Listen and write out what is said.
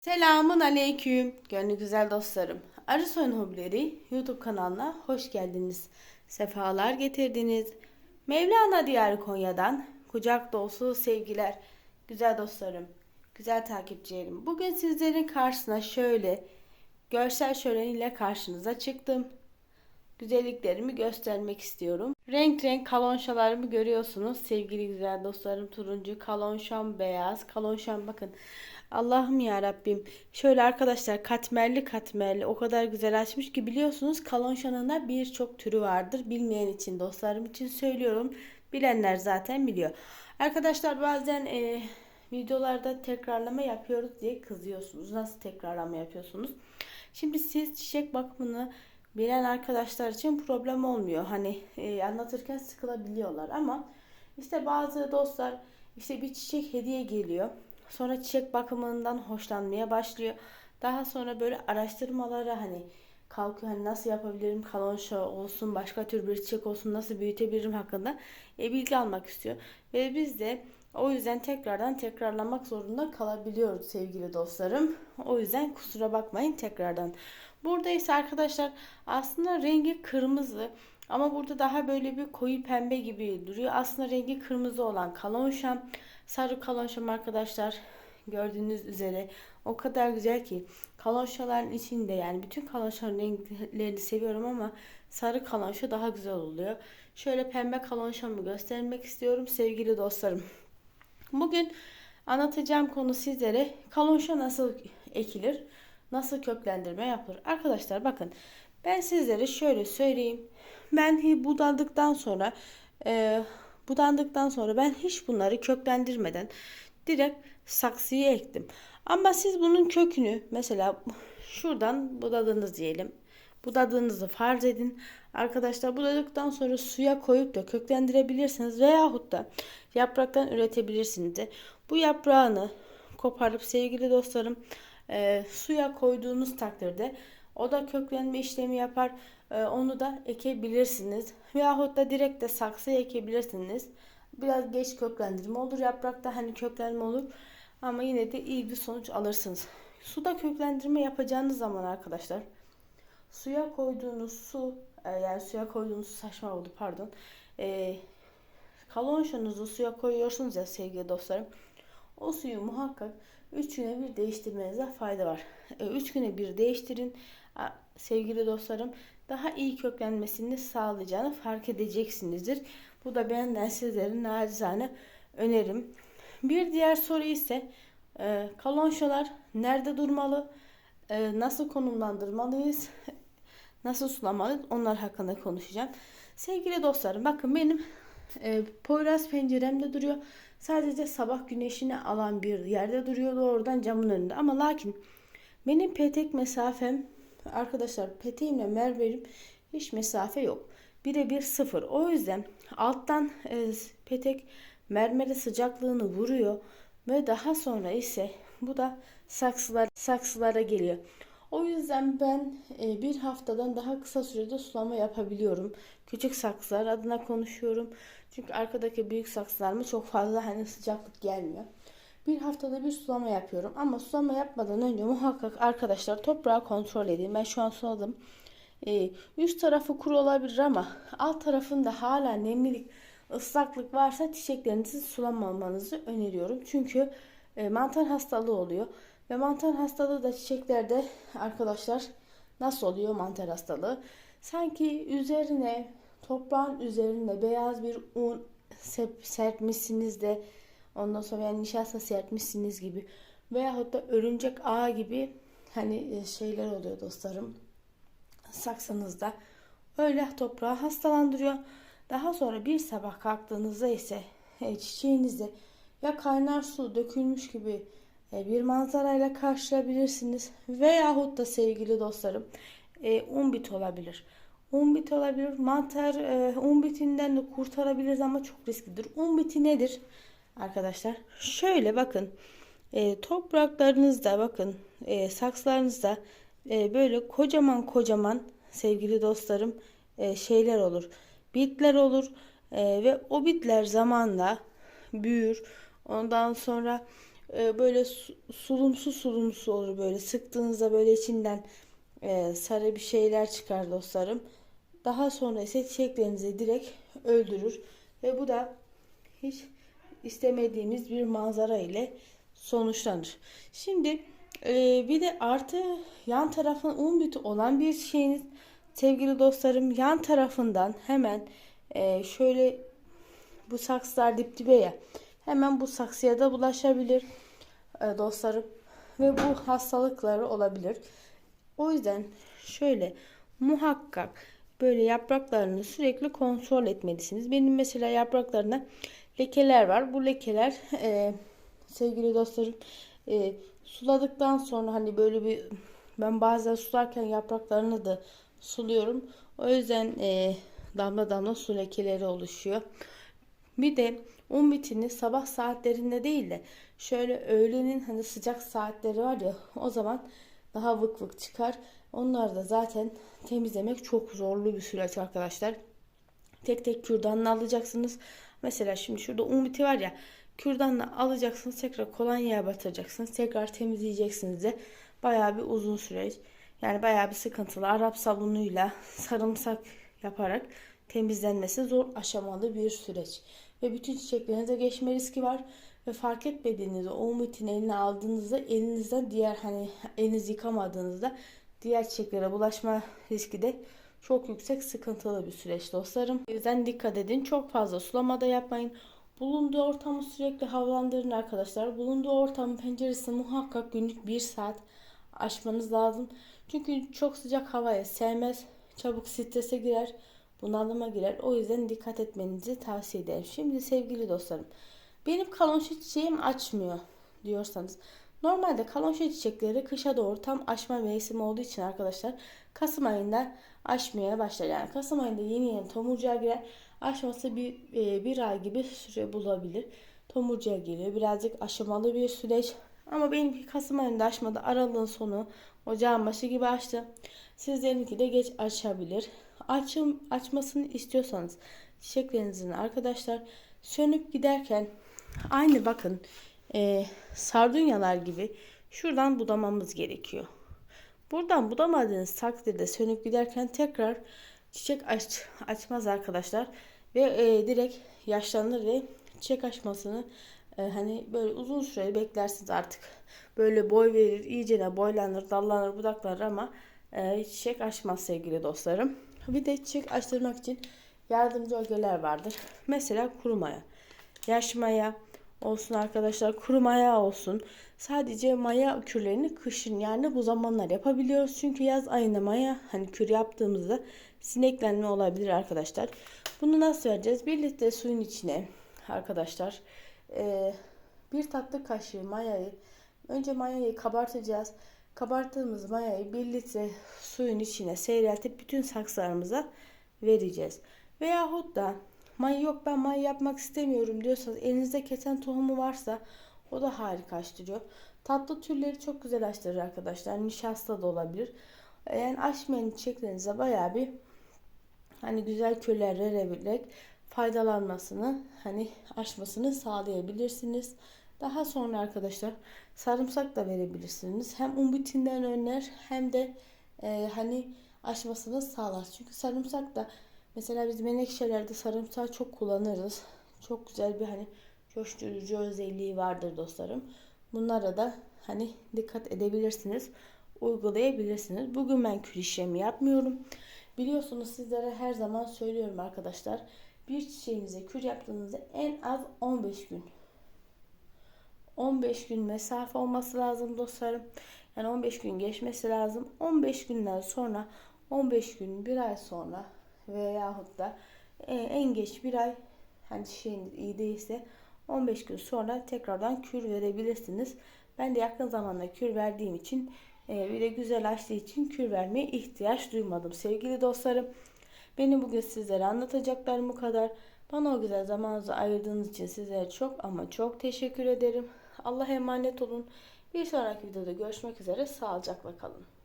Selamun aleyküm. Gönlü güzel dostlarım. Arı Soyun Hobileri YouTube kanalına hoş geldiniz. Sefalar getirdiniz. Mevlana Diyarı Konya'dan kucak dolusu sevgiler. Güzel dostlarım, güzel takipçilerim. Bugün sizlerin karşısına şöyle görsel şölen ile karşınıza çıktım. Güzelliklerimi göstermek istiyorum. Renk renk kalonşalarımı görüyorsunuz. Sevgili güzel dostlarım turuncu, kalonşam beyaz, kalonşam bakın. Allah'ım ya Rabbim. Şöyle arkadaşlar katmerli katmerli o kadar güzel açmış ki biliyorsunuz kalonşanın da birçok türü vardır. Bilmeyen için dostlarım için söylüyorum. Bilenler zaten biliyor. Arkadaşlar bazen e, videolarda tekrarlama yapıyoruz diye kızıyorsunuz. Nasıl tekrarlama yapıyorsunuz? Şimdi siz çiçek bakımını bilen arkadaşlar için problem olmuyor. Hani e, anlatırken sıkılabiliyorlar ama işte bazı dostlar işte bir çiçek hediye geliyor. Sonra çiçek bakımından hoşlanmaya başlıyor. Daha sonra böyle araştırmalara hani kalkıyor hani nasıl yapabilirim kalonşa olsun başka tür bir çiçek olsun nasıl büyütebilirim hakkında e, bilgi almak istiyor. Ve biz de o yüzden tekrardan tekrarlamak zorunda kalabiliyoruz sevgili dostlarım. O yüzden kusura bakmayın tekrardan. Burada ise arkadaşlar aslında rengi kırmızı ama burada daha böyle bir koyu pembe gibi duruyor. Aslında rengi kırmızı olan kalonşam, sarı kalonşam arkadaşlar gördüğünüz üzere o kadar güzel ki kalonşaların içinde yani bütün kalonşaların renklerini seviyorum ama sarı kalonşa daha güzel oluyor. Şöyle pembe kalonşamı göstermek istiyorum sevgili dostlarım. Bugün anlatacağım konu sizlere kalonşa nasıl ekilir, nasıl köklendirme yapılır. Arkadaşlar bakın ben sizlere şöyle söyleyeyim. Ben budandıktan sonra e, budandıktan sonra ben hiç bunları köklendirmeden direkt saksıya ektim. Ama siz bunun kökünü mesela şuradan budadınız diyelim. Budadığınızı farz edin. Arkadaşlar budadıktan sonra suya koyup da köklendirebilirsiniz veyahut da yapraktan üretebilirsiniz de. Bu yaprağını koparıp sevgili dostlarım e, suya koyduğunuz takdirde o da köklenme işlemi yapar. E, onu da ekebilirsiniz. Veyahut da direkt de saksıya ekebilirsiniz. Biraz geç köklendirme olur. Yaprakta hani köklenme olur. Ama yine de iyi bir sonuç alırsınız. Suda köklendirme yapacağınız zaman arkadaşlar suya koyduğunuz su e, yani suya koyduğunuz saçma oldu pardon. E, kalonşonuzu suya koyuyorsunuz ya sevgili dostlarım. O suyu muhakkak 3 güne bir değiştirmenize fayda var. 3 güne bir değiştirin sevgili dostlarım. Daha iyi köklenmesini sağlayacağını fark edeceksinizdir. Bu da benden sizlerin nacizane önerim. Bir diğer soru ise e, kalonşalar nerede durmalı? E, nasıl konumlandırmalıyız? Nasıl sulamalıyız? Onlar hakkında konuşacağım. Sevgili dostlarım bakın benim e, Poyraz penceremde duruyor. Sadece sabah güneşini alan bir yerde duruyor doğrudan camın önünde. Ama lakin benim petek mesafem arkadaşlar peteğimle mermerim hiç mesafe yok. Birebir sıfır. O yüzden alttan e, petek mermere sıcaklığını vuruyor ve daha sonra ise bu da saksılar saksılara geliyor. O yüzden ben e, bir haftadan daha kısa sürede sulama yapabiliyorum. Küçük saksılar adına konuşuyorum. Çünkü arkadaki büyük saksılarıma çok fazla hani sıcaklık gelmiyor. Bir haftada bir sulama yapıyorum. Ama sulama yapmadan önce muhakkak arkadaşlar toprağı kontrol edin. Ben şu an suladım. Ee, üst tarafı kuru olabilir ama alt tarafında hala nemlilik, ıslaklık varsa çiçeklerinizi sulamamanızı öneriyorum. Çünkü e, mantar hastalığı oluyor. Ve mantar hastalığı da çiçeklerde arkadaşlar nasıl oluyor mantar hastalığı? Sanki üzerine toprağın üzerine beyaz bir un serpmişsiniz de ondan sonra yani nişasta serpmişsiniz gibi veyahut da örümcek ağı gibi hani e, şeyler oluyor dostlarım saksınızda öyle toprağı hastalandırıyor. Daha sonra bir sabah kalktığınızda ise e, çiçeğinizde ya kaynar su dökülmüş gibi e, bir manzarayla karşılayabilirsiniz. Veyahut da sevgili dostlarım e, un bit olabilir. Un bit olabilir. Mantar e, un bitinden de kurtarabiliriz ama çok risklidir. Un biti nedir? Arkadaşlar şöyle bakın e, topraklarınızda bakın e, sakslarınızda e, böyle kocaman kocaman sevgili dostlarım e, şeyler olur. Bitler olur e, ve o bitler zamanla büyür. Ondan sonra e, böyle su- sulumsu sulumsu olur böyle sıktığınızda böyle içinden e, sarı bir şeyler çıkar dostlarım. Daha sonra ise çiçeklerinizi direkt öldürür ve bu da hiç istemediğimiz bir manzara ile sonuçlanır. Şimdi e, bir de artı yan tarafın un bütü olan bir şeyiniz sevgili dostlarım yan tarafından hemen e, şöyle bu saksılar dip dibe ya hemen bu saksıya da bulaşabilir e, dostlarım ve bu hastalıkları olabilir. O yüzden şöyle muhakkak böyle yapraklarını sürekli kontrol etmelisiniz. Benim mesela yapraklarında lekeler var. Bu lekeler e, sevgili dostlarım e, suladıktan sonra hani böyle bir ben bazen sularken yapraklarını da suluyorum. O yüzden e, damla damla su lekeleri oluşuyor. Bir de un bitini sabah saatlerinde değil de şöyle öğlenin hani sıcak saatleri var ya o zaman daha vık vık çıkar. Onlar da zaten temizlemek çok zorlu bir süreç arkadaşlar. Tek tek kürdanla alacaksınız. Mesela şimdi şurada un biti var ya kürdanla alacaksınız tekrar kolonyaya batıracaksınız. Tekrar temizleyeceksiniz de bayağı bir uzun süreç. Yani bayağı bir sıkıntılı. Arap sabunuyla sarımsak yaparak temizlenmesi zor aşamalı bir süreç. Ve bütün çiçeklerinize geçme riski var. Ve fark etmediğinizde o umutin eline aldığınızda elinizden diğer hani eliniz yıkamadığınızda diğer çiçeklere bulaşma riski de çok yüksek sıkıntılı bir süreç dostlarım. O yüzden dikkat edin. Çok fazla sulama da yapmayın. Bulunduğu ortamı sürekli havalandırın arkadaşlar. Bulunduğu ortamın penceresini muhakkak günlük 1 saat açmanız lazım. Çünkü çok sıcak havaya sevmez. Çabuk strese girer. Bunalıma girer. O yüzden dikkat etmenizi tavsiye ederim. Şimdi sevgili dostlarım. Benim kalonşa çiçeğim açmıyor diyorsanız. Normalde kalonşa çiçekleri kışa doğru tam açma mevsimi olduğu için arkadaşlar Kasım ayında açmaya başlar. Yani Kasım ayında yeni yeni tomurcuğa girer. Açması bir, e, bir ay gibi süre bulabilir. Tomurcuğa geliyor. Birazcık aşamalı bir süreç. Ama benimki Kasım ayında açmadı. Aralığın sonu ocağın başı gibi açtı. Sizlerinki de geç açabilir. Açım, açmasını istiyorsanız çiçeklerinizin arkadaşlar sönüp giderken aynı bakın e, sardunyalar gibi şuradan budamamız gerekiyor. Buradan budamadığınız takdirde sönüp giderken tekrar çiçek aç, açmaz arkadaşlar. Ve e, direkt yaşlanır ve çiçek açmasını e, hani böyle uzun süre beklersiniz artık. Böyle boy verir, iyicene boylanır, dallanır, budaklanır ama e, çiçek açmaz sevgili dostlarım. Bir de çiçek açtırmak için yardımcı ögeler vardır. Mesela kuru maya, yaş maya olsun arkadaşlar, kuru maya olsun. Sadece maya kürlerini kışın yani bu zamanlar yapabiliyoruz. Çünkü yaz ayında maya hani kür yaptığımızda sineklenme olabilir arkadaşlar. Bunu nasıl vereceğiz? 1 litre suyun içine arkadaşlar e, bir tatlı kaşığı mayayı önce mayayı kabartacağız. Kabarttığımız mayayı 1 litre suyun içine seyreltip bütün saksılarımıza vereceğiz. Veyahut da maya yok ben maya yapmak istemiyorum diyorsanız elinizde keten tohumu varsa o da harika açtırıyor. Tatlı türleri çok güzel açtırır arkadaşlar. Nişasta da olabilir. Yani açmayan çiçeklerinize bayağı bir hani güzel köller verebilerek faydalanmasını hani açmasını sağlayabilirsiniz. Daha sonra arkadaşlar sarımsak da verebilirsiniz. Hem umbitinden önler hem de e, hani açmasını sağlar. Çünkü sarımsak da mesela biz menekşelerde sarımsağı çok kullanırız. Çok güzel bir hani coşturucu özelliği vardır dostlarım. Bunlara da hani dikkat edebilirsiniz. Uygulayabilirsiniz. Bugün ben kür işlemi yapmıyorum. Biliyorsunuz sizlere her zaman söylüyorum arkadaşlar. Bir çiçeğinize kür yaptığınızda en az 15 gün 15 gün mesafe olması lazım dostlarım. Yani 15 gün geçmesi lazım. 15 günden sonra 15 gün bir ay sonra veyahut da e, en geç bir ay hani şeyiniz iyi değilse 15 gün sonra tekrardan kür verebilirsiniz. Ben de yakın zamanda kür verdiğim için e, bir de güzel açtığı için kür vermeye ihtiyaç duymadım sevgili dostlarım. Benim bugün sizlere anlatacaklarım bu kadar. Bana o güzel zamanınızı ayırdığınız için sizlere çok ama çok teşekkür ederim. Allah'a emanet olun. Bir sonraki videoda görüşmek üzere. Sağlıcakla kalın.